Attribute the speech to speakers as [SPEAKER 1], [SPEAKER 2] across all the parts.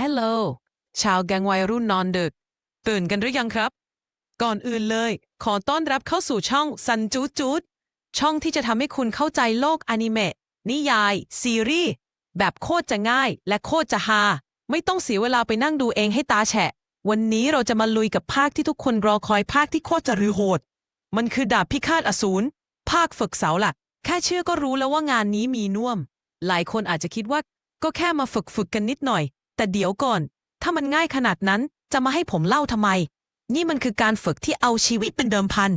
[SPEAKER 1] ฮัลโหลชาวแก๊งวัยรุ่นนอนดึก ตื่นกันหรือยังครับ ก่อนอื่นเลย ขอต้อนรับเข้าสู่ช่องซันจูดจูดช่องที่จะทำให้คุณเข้าใจโลกอนิเมะนิยาย ซีรีส์ แบบโคตรจะง่าย และโคตรจะฮาไม่ต้องเสียเวลาไปนั่งดูเองให้ตาแฉะ วันนี้เราจะมาลุยกับภาคที่ทุกคนรอคอยภาคที่โคตรจะรือโหด มันคือดาบพิฆาตอสูรภาคฝึกเสาหลัก แค่ชื่อก็รู้แล้วว่างานนี้มีน่วม หลายคนอาจจะคิดว่าก็แค่มาฝึกฝึกกันนิดหน่อย แต่เดี๋ยวก่อน ถ้ามันง่ายขนาดนั้นจะมาให้ผมเล่าทำไม นี่มันคือการฝึกที่เอาชีวิตเป็นเดิมพัน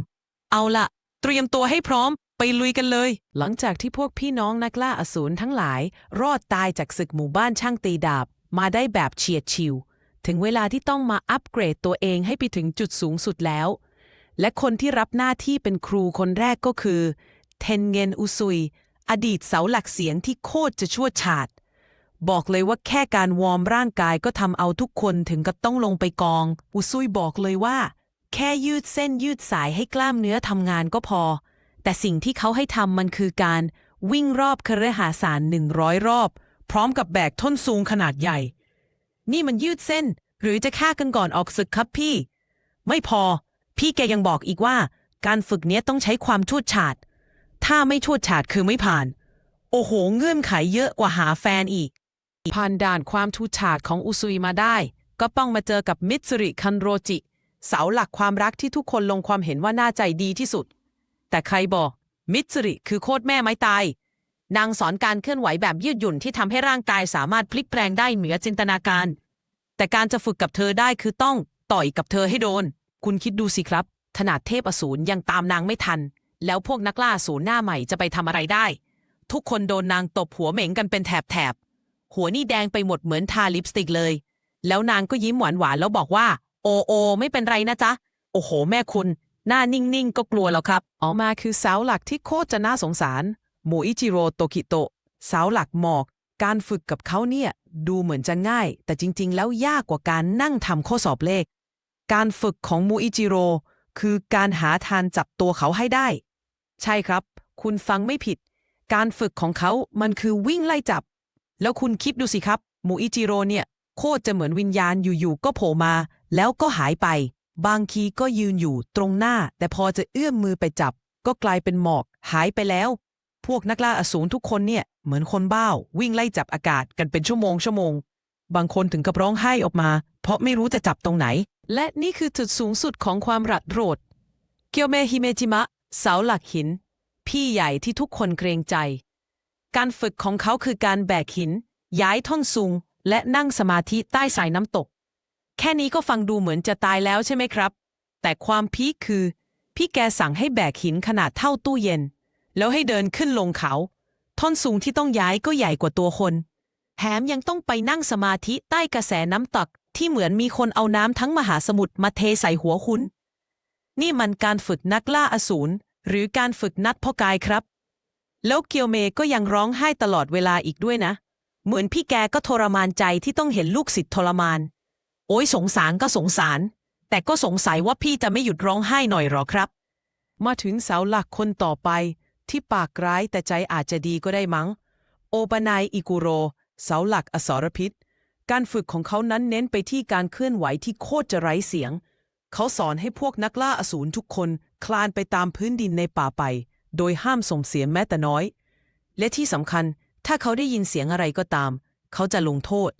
[SPEAKER 1] เอาละเตรียมตัวให้พร้อมไปลุยกันเลย หลังจากที่พวกพี่น้องนักล่าอสูรทั้งหลาย รอดตายจากศึกหมู่บ้านช่างตีดาบ มาได้แบบเฉียดชิว ถึงเวลาที่ต้องมาอัปเกรดตัวเองให้ไปถึงจุดสูงสุดแล้ว และคนที่รับหน้าที่เป็นครูคนแรกก็คือ เทนเงนอุซุย อดีตเสาหลักเสียงที่โคตรจะชั่วฉาด บอกเลยว่าแค่การวอร์มร่างกายก็ทำเอาทุกคนถึงกับต้องลงไปกอง อุซุยบอกเลยว่า แค่ยืดเส้นยืดสายให้กล้ามเนื้อทำงานก็พอ แต่สิ่งที่เขาให้ทำมันคือการวิ่งรอบคฤหาสน์หนึ่งร้อยรอบ พร้อมกับแบกท่อนสูงขนาดใหญ่ นี่มันยืดเส้น หรือจะฆ่ากันก่อนออกศึกครับพี่ ไม่พอ พี่แกยังบอกอีกว่า การฝึกเนี้ยต้องใช้ความชูดฉาด ถ้าไม่ชูดฉาดคือไม่ผ่าน โอ้โห เงื่อนไขเยอะกว่าหาแฟนอีก ผ่านด่านความชูดฉาดของอุซุยมาได้ ก็ต้องมาเจอกับมิตสุริคันโรจิ เสาหลักความรักที่ทุกคนลงความเห็นว่าน่าใจดีที่สุด แต่ใครบอก มิตสุริคือโคตรแม่ไม้ตาย นางสอนการเคลื่อนไหวแบบยืดหยุ่นที่ทำให้ร่างกายสามารถพลิกแปลงได้เหนือจินตนาการ แต่การจะฝึกกับเธอได้คือต้องต่อยกับเธอให้โดน คุณคิดดูสิครับ ขนาดเทพอสูรยังตามนางไม่ทัน แล้วพวกนักล่าอสูรหน้าใหม่จะไปทำอะไรได้ ทุกคนโดนนางตบหัวเหม่งกันเป็นแถบๆ หัวนี่แดงไปหมดเหมือนทาลิปสติกเลย แล้วนางก็ยิ้มหวานๆแล้วบอกว่า โอโอ ไม่เป็นไรนะจ๊ะ โอ้โห แม่คุณ หน้านิ่งๆ ก็กลัวแล้วครับ ออกมาคือเสาหลักที่โคตรจะน่าสงสารโมอิจิโร่โตคิโตะเสาหลักหมอก การฝึกกับเขาเนี่ย ดูเหมือนจะง่าย แต่จริง ๆ แล้วยากกว่าการนั่งทำข้อสอบเลข การฝึกของมูอิจิโร่คือการหาทานจับตัวเขาให้ได้ ใช่ครับ คุณฟังไม่ผิด การฝึกของเขามันคือวิ่งไล่จับ แล้วคุณคิดดูสิครับมูอิจิโร่เนี่ย โคตรจะเหมือนวิญญาณอยู่ๆก็โผล่มา แล้วก็หายไป บางทีก็ยืนอยู่ตรงหน้า แต่พอจะเอื้อมมือไปจับ ก็กลายเป็นหมอก หายไปแล้ว พวกนักล่าอสูรทุกคนเนี่ย เหมือนคนบ้าวิ่งไล่จับอากาศกันเป็นชั่วโมงชั่วโมง บางคนถึงกับร้องไห้ออกมา เพราะไม่รู้จะจับตรงไหน และนี่คือจุดสูงสุดของความรัดโรดเกียวเมฮิเมจิมะเสาหลักหิน พี่ใหญ่ที่ทุกคนเกรงใจ การฝึกของเขาคือการแบกหิน ย้ายท่อนสูง และนั่งสมาธิใต้สายน้ำตก แค่นี้ก็ฟังดูเหมือนจะตายแล้วใช่ไหมครับ แต่ความพีคคือ พี่แกสั่งให้แบกหินขนาดเท่าตู้เย็น แล้วให้เดินขึ้นลงเขา ท่อนสูงที่ต้องย้ายก็ใหญ่กว่าตัวคนแถมยังต้องไปนั่งสมาธิใต้กระแสน้ำตักที่เหมือนมีคนเอาน้ำทั้งมหาสมุทรมาเทใส่หัวคุณ นี่มันการฝึกนักล่าอสูรหรือการฝึกนัดพ่อกายครับ แล้วเกียวเมก็ยังร้องไห้ตลอดเวลาอีกด้วยนะ เหมือนพี่แกก็ทรมานใจที่ต้องเห็นลูกศิษย์ทรมาน โอ้ยสงสารก็สงสาร แต่ก็สงสัยว่าพี่จะไม่หยุดร้องไห้หน่อยหรอครับ มาถึงเสาหลักคนต่อไป ที่ปากร้ายแต่ใจอาจจะดีก็ได้มั้ง โอบานายอิกุโร เสาหลักอสรพิษ การฝึกของเขานั้นเน้นไปที่การเคลื่อนไหวที่โคตรจะไร้เสียง เขาสอนให้พวกนักล่าอสูรทุกคนคลานไปตามพื้นดินในป่าไป โดยห้ามส่งเสียงแม้แต่น้อย และที่สำคัญถ้าเขาได้ยินเสียงอะไรก็ตาม เขาจะลงโทษ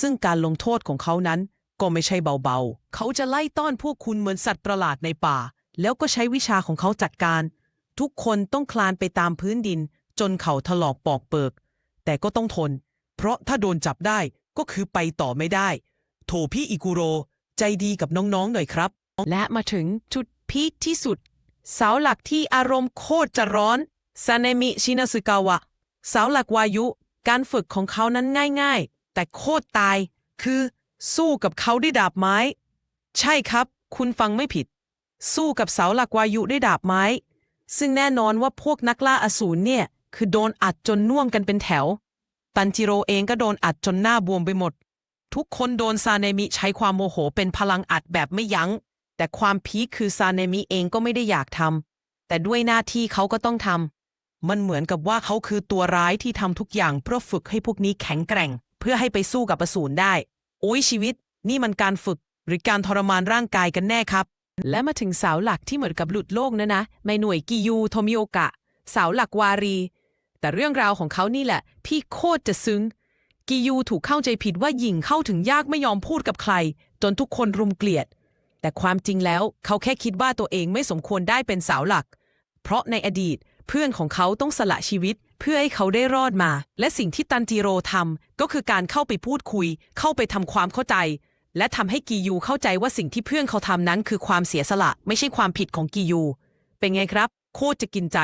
[SPEAKER 1] ซึ่งการลงโทษของเขานั้นก็ไม่ใช่เบาๆ เขาจะไล่ต้อนพวกคุณเหมือนสัตว์ประหลาดในป่า แล้วก็ใช้วิชาของเขาจัดการ ทุกคนต้องคลานไปตามพื้นดิน จนเขาถลอกปอกเปิก แต่ก็ต้องทน เพราะถ้าโดนจับได้ก็คือไปต่อไม่ได้ โถพี่อิกุโร ใจดีกับน้องๆหน่อยครับ และมาถึงจุดพีคที่สุด เสาหลักที่อารมณ์โคตรจะร้อนซาเนมิชินาสึกาวะเสาหลักวายุ การฝึกของเขานั้นง่ายๆ แต่โคตรตาย คือ สู้กับเขาด้วยดาบไม้ ใช่ครับ คุณฟังไม่ผิด สู้กับเสาหลักวายุด้วยดาบไม้ ซึ่งแน่นอนว่าพวกนักล่าอสูรเนี่ย คือโดนอัดจนน่วมกันเป็นแถว ตันจิโรเองก็โดนอัดจนหน้าบวมไปหมด ทุกคนโดนซาเนมิใช้ความโมโหเป็นพลังอัดแบบไม่ยัง้ง แต่ความพีคคือซาเนมิเองก็ไม่ได้อยากทำแต่ด้วยหน้าที่เขาก็ต้องทำมันเหมือนกับว่าเขาคือตัวร้ายที่ทำทุกอย่างเพื่อฝึกให้พวกนี้แข็งแกร่ง เพื่อให้ไปสู้กับอสูรได้ โอ้ยชีวิต นี่มันการฝึก หรือการทรมานร่างกายกันแน่ครับ และมาถึงสาวหลักที่เหมือนกับหลุดโลกนะนะในหน่วยกิยูโทมิโอกะ สาวหลักวารี แต่เรื่องราวของเขานี่แหละ พี่โคตรจะซึ้งกิยูถูกเข้าใจผิดว่าหญิงเข้าถึงยากไม่ยอมพูดกับใคร จนทุกคนรุมเกลียด แต่ความจริงแล้วเขาแค่คิดว่าตัวเองไม่สมควรได้เป็นเสาวหลัก เพราะในอดีตเพื่อนของเขาต้องสละชีวิตเพื่อให้เขาได้รอดมา และสิ่งที่ตันจิโร่ทำก็คือการเข้าไปพูดคุย เข้าไปทำความเข้าใจ และทำให้กิยูเข้าใจว่าสิ่งที่เพื่อนเขาทำนั้นคือความเสียสละ ไม่ใช่ความผิดของกิยู เป็นไงครับ โคตรจะกินใจ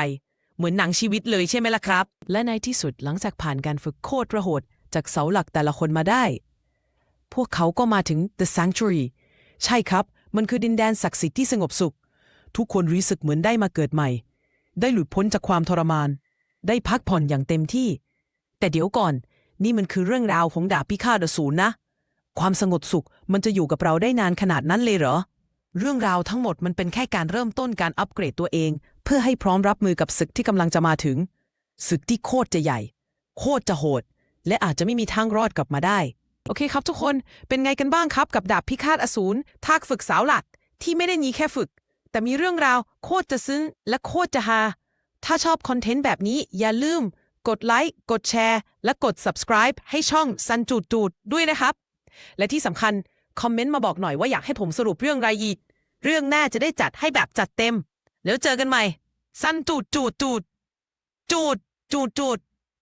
[SPEAKER 1] เหมือนหนังชีวิตเลยใช่ไหมล่ะครับ และในที่สุดหลังจากผ่านการฝึกโคตรระโหดจากเสาหลักแต่ละคนมาได้ พวกเขาก็มาถึง The Sanctuary ใช่ครับ มันคือดินแดนศักดิ์สิทธิ์ที่สงบสุข ทุกคนรู้สึกเหมือนได้มาเกิดใหม่ ได้หลุดพ้นจากความทรมาน ได้พักผ่อนอย่างเต็มที่ แต่เดี๋ยวก่อน นี่มันคือเรื่องราวของดาบพิฆาตอสูรนะ ความสงบสุขมันจะอยู่กับเราได้นานขนาดนั้นเลยเหรอ เรื่องราวทั้งหมดมันเป็นแค่การเริ่มต้นการอัปเกรดตัวเอง เพื่อให้พร้อมรับมือกับศึกที่กำลังจะมาถึงศึกที่โคตรจะใหญ่ โคตรจะโหด และอาจจะไม่มีทางรอดกลับมาได้ โอเคครับทุกคนเป็นไงกันบ้างครับกับดาบพิฆาตอสูรทากฝึกสาวหลักที่ไม่ได้มีแค่ฝึก แต่มีเรื่องราวโคตรจะซึ้งและโคตรจะฮาถ้าชอบคอนเทนต์แบบนี้อย่าลืม กดไลค์กดแชร์และกด subscribe ให้ช่องซันจูดจูดด้วยนะครับ และที่สำคัญ คอมเมนต์มาบอกหน่อยว่าอยากให้ผมสรุปเรื่องอะไรอีก เรื่องหน้าจะได้จัดให้แบบจัดเต็ม แล้วเจอกันใหม่ซันจูดจูดจูดจูดจูดจูด